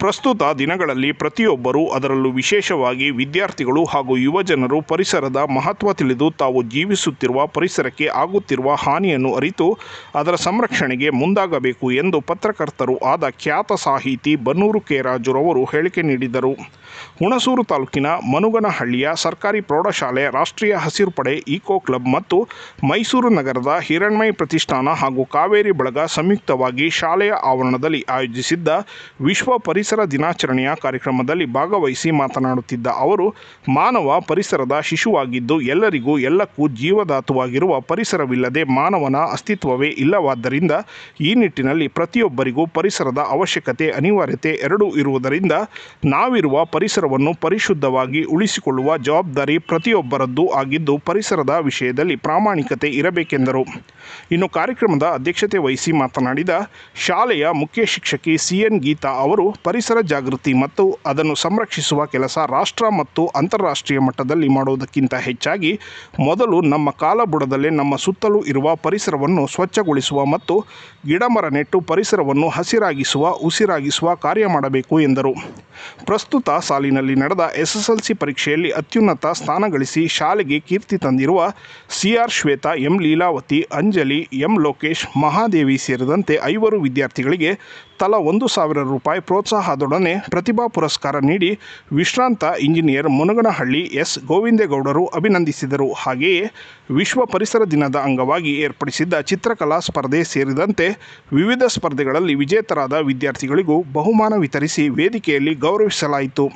ಪ್ರಸ್ತುತ ದಿನಗಳಲ್ಲಿ ಪ್ರತಿಯೊಬ್ಬರೂ ಅದರಲ್ಲೂ ವಿಶೇಷವಾಗಿ ವಿದ್ಯಾರ್ಥಿಗಳು ಹಾಗೂ ಯುವಜನರು ಪರಿಸರದ ಮಹತ್ವ ತಿಳಿದು ತಾವು ಜೀವಿಸುತ್ತಿರುವ ಪರಿಸರಕ್ಕೆ ಆಗುತ್ತಿರುವ ಹಾನಿಯನ್ನು ಅರಿತು ಅದರ ಸಂರಕ್ಷಣೆಗೆ ಮುಂದಾಗಬೇಕು ಎಂದು ಪತ್ರಕರ್ತರು ಆದ ಖ್ಯಾತ ಸಾಹಿತಿ ಬನ್ನೂರು ಕೆರಾಜುರವರು ಹೇಳಿಕೆ ನೀಡಿದರು. ಹುಣಸೂರು ತಾಲೂಕಿನ ಮನುಗನಹಳ್ಳಿಯ ಸರ್ಕಾರಿ ಪ್ರೌಢಶಾಲೆ, ರಾಷ್ಟ್ರೀಯ ಹಸಿರು ಪಡೆ, ಈಕೋ ಕ್ಲಬ್ ಮತ್ತು ಮೈಸೂರು ನಗರದ ಹಿರಣ್ಮಯ ಪ್ರತಿಷ್ಠಾನ ಹಾಗೂ ಕಾವೇರಿ ಬಳಗ ಸಂಯುಕ್ತವಾಗಿ ಶಾಲೆಯ ಆವರಣದಲ್ಲಿ ಆಯೋಜಿಸಿದ್ದ ವಿಶ್ವ ಪರಿಸರ ದಿನಾಚರಣೆಯ ಕಾರ್ಯಕ್ರಮದಲ್ಲಿ ಭಾಗವಹಿಸಿ ಮಾತನಾಡುತ್ತಿದ್ದ ಅವರು, ಮಾನವ ಪರಿಸರದ ಶಿಶುವಾಗಿದ್ದು ಎಲ್ಲರಿಗೂ ಎಲ್ಲಕ್ಕೂ ಜೀವಧಾತುವಾಗಿರುವ ಪರಿಸರವಿಲ್ಲದೆ ಮಾನವನ ಅಸ್ತಿತ್ವವೇ ಇಲ್ಲವಾದ್ದರಿಂದ ಈ ನಿಟ್ಟಿನಲ್ಲಿ ಪ್ರತಿಯೊಬ್ಬರಿಗೂ ಪರಿಸರದ ಅವಶ್ಯಕತೆ ಅನಿವಾರ್ಯತೆ ಎರಡೂ ಇರುವುದರಿಂದ ನಾವಿರುವ ಪರಿಸರವನ್ನು ಪರಿಶುದ್ಧವಾಗಿ ಉಳಿಸಿಕೊಳ್ಳುವ ಜವಾಬ್ದಾರಿ ಪ್ರತಿಯೊಬ್ಬರದ್ದು ಆಗಿದ್ದು ಪರಿಸರದ ವಿಷಯದಲ್ಲಿ ಪ್ರಾಮಾಣಿಕತೆ ಇರಬೇಕೆಂದರು. ಇನ್ನು ಕಾರ್ಯಕ್ರಮದ ಅಧ್ಯಕ್ಷತೆ ವಹಿಸಿ ಮಾತನಾಡಿದ ಶಾಲೆಯ ಮುಖ್ಯ ಶಿಕ್ಷಕಿ ಸಿ ಎನ್ ಗೀತಾ ಅವರು ಪರಿಸರ ಜಾಗೃತಿ ಮತ್ತು ಅದನ್ನು ಸಂರಕ್ಷಿಸುವ ಕೆಲಸ ರಾಷ್ಟ್ರ ಮತ್ತು ಅಂತಾರಾಷ್ಟ್ರೀಯ ಮಟ್ಟದಲ್ಲಿ ಮಾಡುವುದಕ್ಕಿಂತ ಹೆಚ್ಚಾಗಿ ಮೊದಲು ನಮ್ಮ ಕಾಲಬುಡದಲ್ಲೇ ನಮ್ಮ ಸುತ್ತಲೂ ಇರುವ ಪರಿಸರವನ್ನು ಸ್ವಚ್ಛಗೊಳಿಸುವ ಮತ್ತು ಗಿಡಮರ ನೆಟ್ಟು ಪರಿಸರವನ್ನು ಹಸಿರಾಗಿಸುವ, ಉಸಿರಾಗಿಸುವ ಕಾರ್ಯ ಮಾಡಬೇಕು ಎಂದರು. ಪ್ರಸ್ತುತ ಸಾಲಿನಲ್ಲಿ ನಡೆದ ಎಸ್ಎಸ್ಎಲ್ಸಿ ಪರೀಕ್ಷೆಯಲ್ಲಿ ಅತ್ಯುನ್ನತ ಸ್ಥಾನ ಗಳಿಸಿ ಶಾಲೆಗೆ ಕೀರ್ತಿ ತಂದಿರುವ CR Shweta, M Leelavathi, Anjali, M Lokesh, Mahadevi ಸೇರಿದಂತೆ ಐವರು ವಿದ್ಯಾರ್ಥಿಗಳಿಗೆ ತಲಾ ಒಂದು ಸಾವಿರ ರೂಪಾಯಿ ಪ್ರೋತ್ಸಾಹದೊಡನೆ ಪ್ರತಿಭಾ ಪುರಸ್ಕಾರ ನೀಡಿ ವಿಶ್ರಾಂತ ಇಂಜಿನಿಯರ್ ಮುನಗನಹಳ್ಳಿ ಎಸ್ ಗೋವಿಂದೇಗೌಡರು ಅಭಿನಂದಿಸಿದರು. ಹಾಗೆಯೇ ವಿಶ್ವ ಪರಿಸರ ದಿನದ ಅಂಗವಾಗಿ ಏರ್ಪಡಿಸಿದ್ದ ಚಿತ್ರಕಲಾ ಸ್ಪರ್ಧೆ ಸೇರಿದಂತೆ ವಿವಿಧ ಸ್ಪರ್ಧೆಗಳಲ್ಲಿ ವಿಜೇತರಾದ ವಿದ್ಯಾರ್ಥಿಗಳಿಗೂ ಬಹುಮಾನ ವಿತರಿಸಿ ವೇದಿಕೆಯಲ್ಲಿ ಗೌರವಿಸಲಾಯಿತು.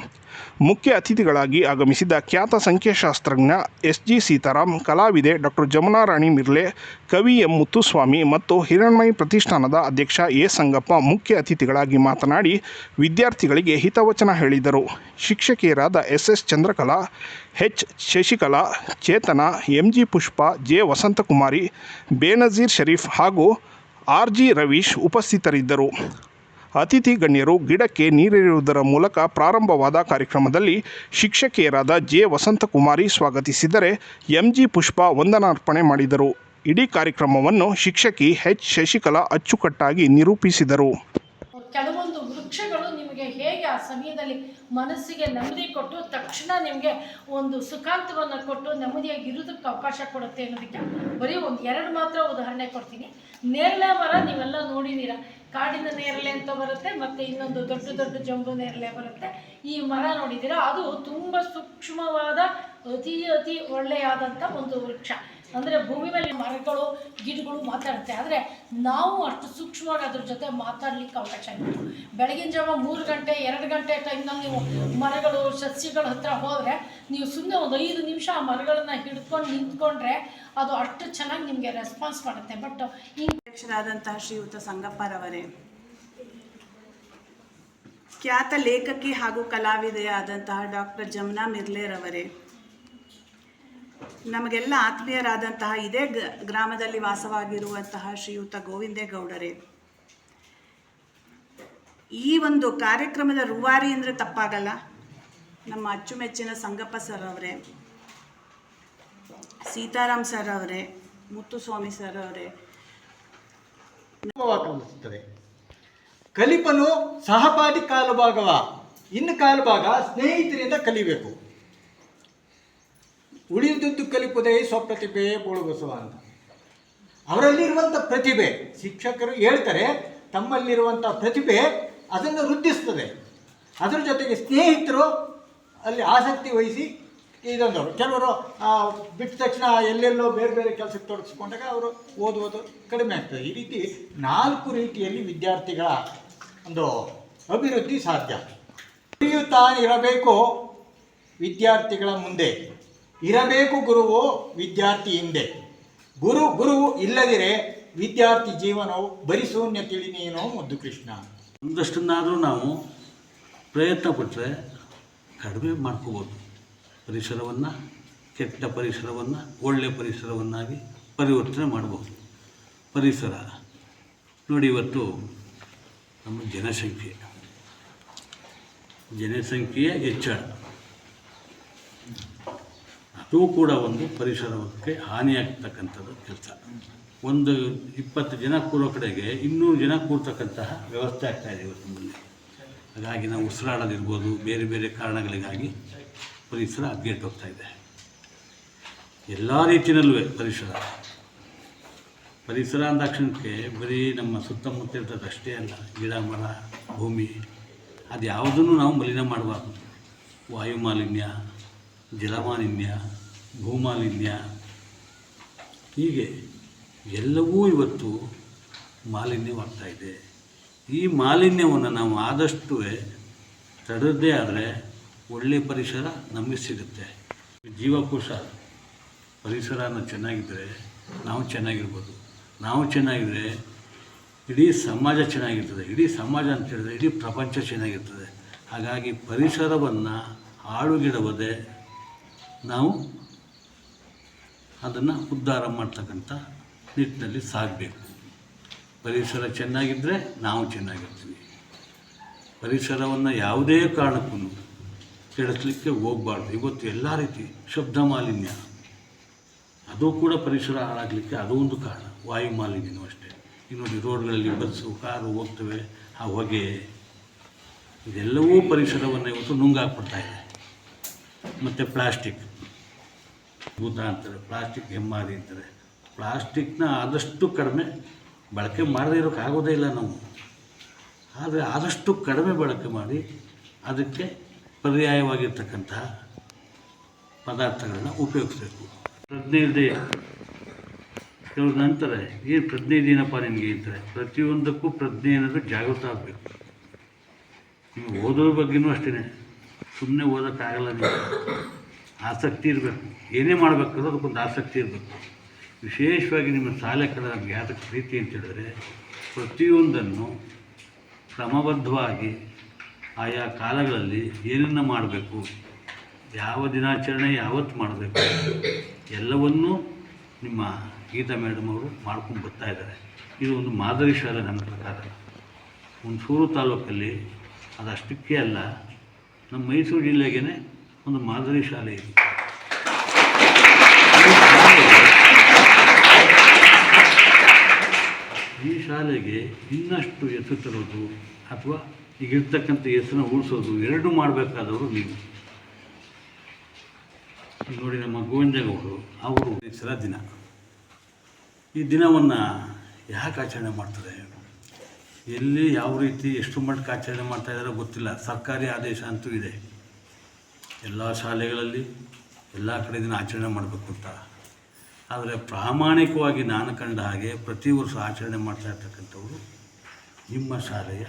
ಮುಖ್ಯ ಅತಿಥಿಗಳಾಗಿ ಆಗಮಿಸಿದ ಖ್ಯಾತ ಸಂಖ್ಯಾಶಾಸ್ತ್ರಜ್ಞ ಎಸ್ ಜಿ ಸೀತಾರಾಮ್, ಕಲಾವಿದೆ ಡಾಕ್ಟರ್ ಜಮುನಾರಾಣಿ ಮಿರ್ಲೆ ಕವಿ ಎಂ ಮುತ್ತುಸ್ವಾಮಿ ಮತ್ತು ಹಿರಣ್ಮಯಿ ಪ್ರತಿಷ್ಠಾನದ ಅಧ್ಯಕ್ಷ ಎ. ಸಂಗಪ್ಪ ಮುಖ್ಯ ಅತಿಥಿಗಳಾಗಿ ಮಾತನಾಡಿ ವಿದ್ಯಾರ್ಥಿಗಳಿಗೆ ಹಿತವಚನ ಹೇಳಿದರು. ಶಿಕ್ಷಕಿಯರಾದ S. S. Chandrakala, H. Shashikala, Chetana, M. G. Pushpa, J. Vasanthakumari, Benazir Sharif ಹಾಗೂ ಆರ್. ಜಿ. ರವೀಶ್ ಉಪಸ್ಥಿತರಿದ್ದರು. ಅತಿಥಿ ಗಣ್ಯರು ಗಿಡಕ್ಕೆ ನೀರಿರುವುದರ ಮೂಲಕ ಪ್ರಾರಂಭವಾದ ಕಾರ್ಯಕ್ರಮದಲ್ಲಿ ಶಿಕ್ಷಕಿಯರಾದ ಜೆ. ವಸಂತಕುಮಾರಿ ಸ್ವಾಗತಿಸಿದರೆ ಎಂಜಿ ಪುಷ್ಪ ವಂದನಾರ್ಪಣೆ ಮಾಡಿದರು. ಇಡೀ ಕಾರ್ಯಕ್ರಮವನ್ನು ಶಿಕ್ಷಕಿ ಎಚ್. ಶಶಿಕಲಾ ಅಚ್ಚುಕಟ್ಟಾಗಿ ನಿರೂಪಿಸಿದರು. ಕೆಲವೊಂದು ವೃಕ್ಷಗಳು ನಿಮಗೆ ಹೇಗೆ ಆ ಸಮಯದಲ್ಲಿ ಮನಸ್ಸಿಗೆ ನೆಮ್ಮದಿ ಕೊಟ್ಟು ತಕ್ಷಣ ನಿಮಗೆ ಒಂದು ಸುಖಾಂತವನ್ನು ಕೊಟ್ಟು ನೆಮ್ಮದಿಯಾಗಿ ಇರೋದಕ್ಕೆ ಅವಕಾಶ ಕೊಡುತ್ತೆ ಅನ್ನೋದಕ್ಕೆ ಬರೀ ಒಂದು ಎರಡು ಮಾತ್ರ ಉದಾಹರಣೆ ಕೊಡ್ತೀನಿ. ನೇರಳೆ ಮರ ನೀವೆಲ್ಲ ನೋಡಿದ್ದೀರ? ಕಾಡಿನ ನೇರಳೆ ಅಂತ ಬರುತ್ತೆ, ಮತ್ತು ಇನ್ನೊಂದು ದೊಡ್ಡ ದೊಡ್ಡ ಜಂಬು ನೇರಳೆ ಬರುತ್ತೆ. ಈ ಮರ ನೋಡಿದ್ದೀರಾ? ಅದು ತುಂಬ ಸೂಕ್ಷ್ಮವಾದ, ಅತಿ ಅತಿ ಒಳ್ಳೆಯಾದಂಥ ಒಂದು ವೃಕ್ಷ. ಅಂದರೆ ಭೂಮಿ ಮೇಲೆ ಮರಗಳು, ಗಿಡಗಳು ಮಾತಾಡುತ್ತೆ. ಆದರೆ ನಾವು ಅಷ್ಟು ಸೂಕ್ಷ್ಮವಾಗಿ ಅದ್ರ ಜೊತೆ ಮಾತಾಡ್ಲಿಕ್ಕೆ ಅವಕಾಶ ಇಲ್ಲ. ಬೆಳಗಿನ ಜಾವ ಮೂರು ಗಂಟೆ, ಎರಡು ಗಂಟೆ ಟೈಮ್ನಲ್ಲಿ ನೀವು ಮರಗಳು, ಸಸ್ಯಗಳ ಹತ್ರ ಹೋದರೆ ನೀವು ಸುಮ್ಮನೆ ಒಂದು ಐದು ನಿಮಿಷ ಆ ಮರಗಳನ್ನು ಹಿಡ್ಕೊಂಡು ನಿಂತ್ಕೊಂಡ್ರೆ ಅದು ಅಷ್ಟು ಚೆನ್ನಾಗಿ ನಿಮಗೆ ರೆಸ್ಪಾನ್ಸ್ ಮಾಡುತ್ತೆ. ಬಟ್ ಅಧ್ಯಕ್ಷರಾದಂತಹ ಶ್ರೀಯುತ ಸಂಗಪ್ಪರವರೇ, ಖ್ಯಾತ ಲೇಖಕಿ ಹಾಗೂ ಕಲಾವಿದೆಯಾದಂತಹ ಡಾಕ್ಟರ್ ಜಮುನಾ ಮಿರ್ಲೇರವರೇ ನಮಗೆಲ್ಲ ಆತ್ಮೀಯರಾದಂತಹ ಇದೇ ಗ್ರಾಮದಲ್ಲಿ ವಾಸವಾಗಿರುವಂತಹ ಶ್ರೀಯುತ ಗೋವಿಂದೇಗೌಡರೇ, ಈ ಒಂದು ಕಾರ್ಯಕ್ರಮದ ರೂವಾರಿ ಅಂದರೆ ತಪ್ಪಾಗಲ್ಲ. ನಮ್ಮ ಅಚ್ಚುಮೆಚ್ಚಿನ ಸಂಗಪ್ಪ ಸರ್ ಅವರೇ, ಸೀತಾರಾಮ್ ಸರ್ ಅವರೇ, ಮುತ್ತುಸ್ವಾಮಿ ಸರ್ ಅವರೇ. ಕಲಿಸುತ್ತದೆ ಕಲಿಪನು ಸಹಪಾಠಿ ಕಾಲಭಾಗವ, ಇನ್ನು ಕಾಲಭಾಗ ಸ್ನೇಹಿತರಿಂದ ಕಲಿಬೇಕು. ಉಳಿದುದ್ದು ಕಲಿಪುದೇ ಸ್ವಪ್ರತಿಭೆ ಬೋಳುಬಸವ ಅಂತ. ಅವರಲ್ಲಿರುವಂಥ ಪ್ರತಿಭೆ, ಶಿಕ್ಷಕರು ಹೇಳ್ತಾರೆ ತಮ್ಮಲ್ಲಿರುವಂಥ ಪ್ರತಿಭೆ ಅದನ್ನು ವೃದ್ಧಿಸ್ತದೆ. ಅದರ ಜೊತೆಗೆ ಸ್ನೇಹಿತರು ಅಲ್ಲಿ ಆಸಕ್ತಿ ವಹಿಸಿ ಇದೊಂದವರು. ಕೆಲವರು ಬಿಟ್ಟ ತಕ್ಷಣ ಎಲ್ಲೆಲ್ಲೋ ಬೇರೆ ಬೇರೆ ಕೆಲಸಕ್ಕೆ ತೊಡಗಿಸ್ಕೊಂಡಾಗ ಅವರು ಓದುವುದು ಕಡಿಮೆ ಆಗ್ತದೆ. ಈ ರೀತಿ ನಾಲ್ಕು ರೀತಿಯಲ್ಲಿ ವಿದ್ಯಾರ್ಥಿಗಳ ಒಂದು ಅಭಿವೃದ್ಧಿ ಸಾಧ್ಯ. ಉಳಿಯುತ್ತಾ ಇರಬೇಕು ವಿದ್ಯಾರ್ಥಿಗಳ ಮುಂದೆ. ಇರಬೇಕು ಗುರುವು ವಿದ್ಯಾರ್ಥಿ ಹಿಂದೆ. ಗುರು, ಗುರುವು ಇಲ್ಲದಿರೆ ವಿದ್ಯಾರ್ಥಿ ಜೀವನವು ಬರೀ ಶೂನ್ಯ ತಿಳಿ ನೀನು ಮುದ್ದು ಕೃಷ್ಣ. ಒಂದಷ್ಟನ್ನಾದರೂ ನಾವು ಪ್ರಯತ್ನ ಪಟ್ಟರೆ ಕಡಿಮೆ ಮಾಡ್ಕೋಬೋದು. ಪರಿಸರವನ್ನು, ಕೆಟ್ಟ ಪರಿಸರವನ್ನು ಒಳ್ಳೆಯ ಪರಿಸರವನ್ನಾಗಿ ಪರಿವರ್ತನೆ ಮಾಡ್ಬೋದು. ಪರಿಸರ ನೋಡಿ ಇವತ್ತು ನಮ್ಮ ಜನಸಂಖ್ಯೆ. ಜನಸಂಖ್ಯೆಯ ಹೆಚ್ಚಳ. ಅದು ಕೂಡ ಒಂದು ಪರಿಸರಕ್ಕೆ ಹಾನಿಯಾಗ್ತಕ್ಕಂಥದ್ದು ಕೆಲಸ. ಒಂದು ಇಪ್ಪತ್ತು ಜನ ಕೂರೋ ಕಡೆಗೆ ಇನ್ನೂರು ಜನ ಕೂರ್ತಕ್ಕಂತಹ ವ್ಯವಸ್ಥೆ ಆಗ್ತಾ ಇದೆ ಇವತ್ತು ನಮ್ಮಲ್ಲಿ ಹಾಗಾಗಿ ನಾವು ಉಸಿರಾಡೋದಿರ್ಬೋದು ಬೇರೆ ಬೇರೆ ಕಾರಣಗಳಿಗಾಗಿ ಪರಿಸರ ಅಪ್ಡೇಟ್ ಹೋಗ್ತಾ ಇದೆ. ಎಲ್ಲ ರೀತಿಯಲ್ಲೂ ಪರಿಸರ. ಪರಿಸರ ಅಂದಾಕ್ಷಣಕ್ಕೆ ಬರೀ ನಮ್ಮ ಸುತ್ತಮುತ್ತ ಇರ್ತದೆ ಅಷ್ಟೇ ಅಲ್ಲ, ಗಿಡ, ಮರ, ಭೂಮಿ ಅದು ಯಾವುದನ್ನು ನಾವು ಮಲಿನ ಮಾಡಬಾರ್ದು. ವಾಯು ಮಾಲಿನ್ಯ ಜಲಮಾಲಿನ್ಯ, ಭೂಮಾಲಿನ್ಯ, ಹೀಗೆ ಎಲ್ಲವೂ ಇವತ್ತು ಮಾಲಿನ್ಯವಾಗ್ತಾ ಇದೆ. ಈ ಮಾಲಿನ್ಯವನ್ನು ನಾವು ಆದಷ್ಟು ತಡೆದೇ ಆದರೆ ಒಳ್ಳೆಯ ಪರಿಸರ ನಮಗೆ ಸಿಗುತ್ತೆ. ಜೀವಕೋಶ ಪರಿಸರನ ಚೆನ್ನಾಗಿದ್ದರೆ ನಾವು ಚೆನ್ನಾಗಿರ್ಬೋದು. ನಾವು ಚೆನ್ನಾಗಿದ್ದರೆ ಇಡೀ ಸಮಾಜ ಚೆನ್ನಾಗಿರ್ತದೆ. ಇಡೀ ಸಮಾಜ ಅಂತ ಹೇಳಿದ್ರೆ ಇಡೀ ಪ್ರಪಂಚ ಚೆನ್ನಾಗಿರ್ತದೆ. ಹಾಗಾಗಿ ಪರಿಸರವನ್ನು ಹಾಳುಗಿಡವದೆ ನಾವು ಅದನ್ನು ಉದ್ಧಾರ ಮಾಡ್ತಕ್ಕಂಥ ನಿಟ್ಟಿನಲ್ಲಿ ಸಾಗಬೇಕು. ಪರಿಸರ ಚೆನ್ನಾಗಿದ್ದರೆ ನಾವು ಚೆನ್ನಾಗಿರ್ತೀವಿ. ಪರಿಸರವನ್ನು ಯಾವುದೇ ಕಾರಣಕ್ಕೂ ಕೆಡಿಸ್ಲಿಕ್ಕೆ ಹೋಗಬಾರ್ದು. ಇವತ್ತು ಎಲ್ಲ ರೀತಿ ಶಬ್ದ ಮಾಲಿನ್ಯ. ಅದು ಕೂಡ ಪರಿಸರ ಹಾಳಾಗಲಿಕ್ಕೆ ಅದು ಒಂದು ಕಾರಣ. ವಾಯು ಮಾಲಿನ್ಯನೂ ಅಷ್ಟೇ. ನೋಡಿ ರೋಡ್ಗಳಲ್ಲಿ ಬಸ್ಸು, ಕಾರು ಹೋಗ್ತವೆ, ಆ ಹೊಗೆ, ಇದೆಲ್ಲವೂ ಪರಿಸರವನ್ನು ಇವತ್ತು ನುಂಗಾಕ್ಬಿಡ್ತಾ ಇದೆ. ಮತ್ತು ಪ್ಲಾಸ್ಟಿಕ್. ಭೂತ ಅಂತಾರೆ, ಪ್ಲಾಸ್ಟಿಕ್ ಹೆಮ್ಮಾರಿ ಅಂತಾರೆ. ಪ್ಲಾಸ್ಟಿಕ್ನ ಆದಷ್ಟು ಕಡಿಮೆ ಬಳಕೆ ಮಾಡದೇ ಇರೋಕ್ಕೆ ಆಗೋದೇ ಇಲ್ಲ ನಾವು. ಆದರೆ ಆದಷ್ಟು ಕಡಿಮೆ ಬಳಕೆ ಮಾಡಿ ಅದಕ್ಕೆ ಪರ್ಯಾಯವಾಗಿರ್ತಕ್ಕಂತಹ ಪದಾರ್ಥಗಳನ್ನ ಉಪಯೋಗಿಸ್ಬೇಕು. ಪ್ರಜ್ಞೆ ಇಲ್ಲದೆ ಕೆಲವು ನಂತರ ಏನು ಪ್ರಜ್ಞೆ ಇದೇನಪ್ಪ ನಿಮಗೆ ಅಂತಾರೆ. ಪ್ರತಿಯೊಂದಕ್ಕೂ ಪ್ರಜ್ಞೆ ಅನ್ನೋದು ಜಾಗೃತ ಆಗಬೇಕು. ನೀವು ಓದೋದ್ರ ಬಗ್ಗೆನೂ ಅಷ್ಟೇ ಸುಮ್ಮನೆ ಓದೋಕ್ಕಾಗಲ್ಲ ನೀವು. ಆಸಕ್ತಿ ಇರಬೇಕು. ಏನೇ ಮಾಡಬೇಕು ಅದಕ್ಕೊಂದು ಆಸಕ್ತಿ ಇರಬೇಕು. ವಿಶೇಷವಾಗಿ ನಿಮ್ಮ ಶಾಲೆ ಕಡೆ ನಮಗೆ ಯಾತಕ್ಕೆ ಪ್ರೀತಿ ಅಂತ ಹೇಳಿದ್ರೆ ಪ್ರತಿಯೊಂದನ್ನು ಕ್ರಮಬದ್ಧವಾಗಿ ಆಯಾ ಕಾಲಗಳಲ್ಲಿ ಏನನ್ನು ಮಾಡಬೇಕು, ಯಾವ ದಿನಾಚರಣೆ ಯಾವತ್ತು ಮಾಡಬೇಕು, ಎಲ್ಲವನ್ನೂ ನಿಮ್ಮ ಗೀತಾ ಮೇಡಮ್ ಅವರು ಮಾಡ್ಕೊಂಡು ಬರ್ತಾ ಇದ್ದಾರೆ. ಇದು ಒಂದು ಮಾದರಿ ಶಾಲೆ ನನ್ನ ಪ್ರಕಾರ. ಹುಣಸೂರು ತಾಲೂಕಲ್ಲಿ ಅದಷ್ಟಕ್ಕೆ ಅಲ್ಲ ನಮ್ಮ ಮೈಸೂರು ಜಿಲ್ಲೆಗೇ ಒಂದು ಮಾದರಿ ಶಾಲೆ ಇದೆ. ಈ ಶಾಲೆಗೆ ಇನ್ನಷ್ಟು ಎತ್ತು ತರೋದು ಅಥವಾ ಈಗಿರ್ತಕ್ಕಂಥ ಹೆಸರನ್ನ ಉಳಿಸೋದು ಎರಡೂ ಮಾಡಬೇಕಾದವರು ನೀವು. ನೋಡಿ ನಮ್ಮ ಗೋವಿಂದೇಗೌಡರು, ಅವರು ಸಲ ದಿನ. ಈ ದಿನವನ್ನು ಯಾಕೆ ಆಚರಣೆ ಮಾಡ್ತಾರೆ? ಎಲ್ಲಿ ಯಾವ ರೀತಿ ಎಷ್ಟು ಮಟ್ಟಕ್ಕೆ ಆಚರಣೆ ಮಾಡ್ತಾಯಿದ್ದಾರೋ ಗೊತ್ತಿಲ್ಲ. ಸರ್ಕಾರಿ ಆದೇಶ ಅಂತೂ ಇದೆ. ಎಲ್ಲ ಶಾಲೆಗಳಲ್ಲಿ ಎಲ್ಲ ಕಡೆ ದಿನ ಆಚರಣೆ ಮಾಡಬೇಕು ಅಂತ. ಆದರೆ ಪ್ರಾಮಾಣಿಕವಾಗಿ ನಾನು ಕಂಡ ಹಾಗೆ ಪ್ರತಿ ವರ್ಷ ಆಚರಣೆ ಮಾಡ್ತಾ ಇರ್ತಕ್ಕಂಥವರು ನಿಮ್ಮ ಶಾಲೆಯ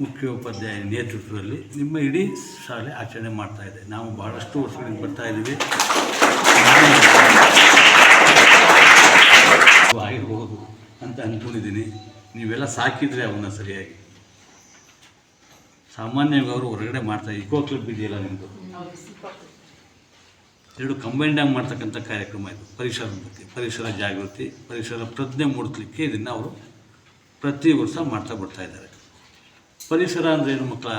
ಮುಖ್ಯೋಪಾಧ್ಯಾಯ ನೇತೃತ್ವದಲ್ಲಿ ನಿಮ್ಮ ಇಡೀ ಶಾಲೆ ಆಚರಣೆ ಮಾಡ್ತಾ ಇದೆ. ನಾವು ಭಾಳಷ್ಟು ವರ್ಷಗಳಿಗೆ ಬರ್ತಾ ಇದ್ದೀವಿ. ಅಂತ ಅಂದ್ಕೊಂಡಿದ್ದೀನಿ ನೀವೆಲ್ಲ ಸಾಕಿದರೆ ಅವನ್ನ ಸರಿಯಾಗಿ. ಸಾಮಾನ್ಯವಾಗಿ ಅವರು ಹೊರಗಡೆ ಮಾಡ್ತಾ ಇಕೋ ಕ್ಲಬ್ ಇದೆಯಲ್ಲ ನಿಮ್ಮದು ಎರಡು ಕಂಬೈಂಡ್ ಆಗಿ ಮಾಡ್ತಕ್ಕಂಥ ಕಾರ್ಯಕ್ರಮ ಇದು. ಪರಿಸರದ ಬಗ್ಗೆ ಪರಿಸರ ಜಾಗೃತಿ ಪರಿಸರ ಪ್ರಜ್ಞೆ ಮೂಡಿಸ್ಲಿಕ್ಕೆ ಇದನ್ನು ಅವರು ಪ್ರತಿ ವರ್ಷ ಮಾಡ್ತಾ ಬರ್ತಾ ಇದ್ದಾರೆ. ಪರಿಸರ ಅಂದರೆ ಏನು ಮಕ್ಕಳ?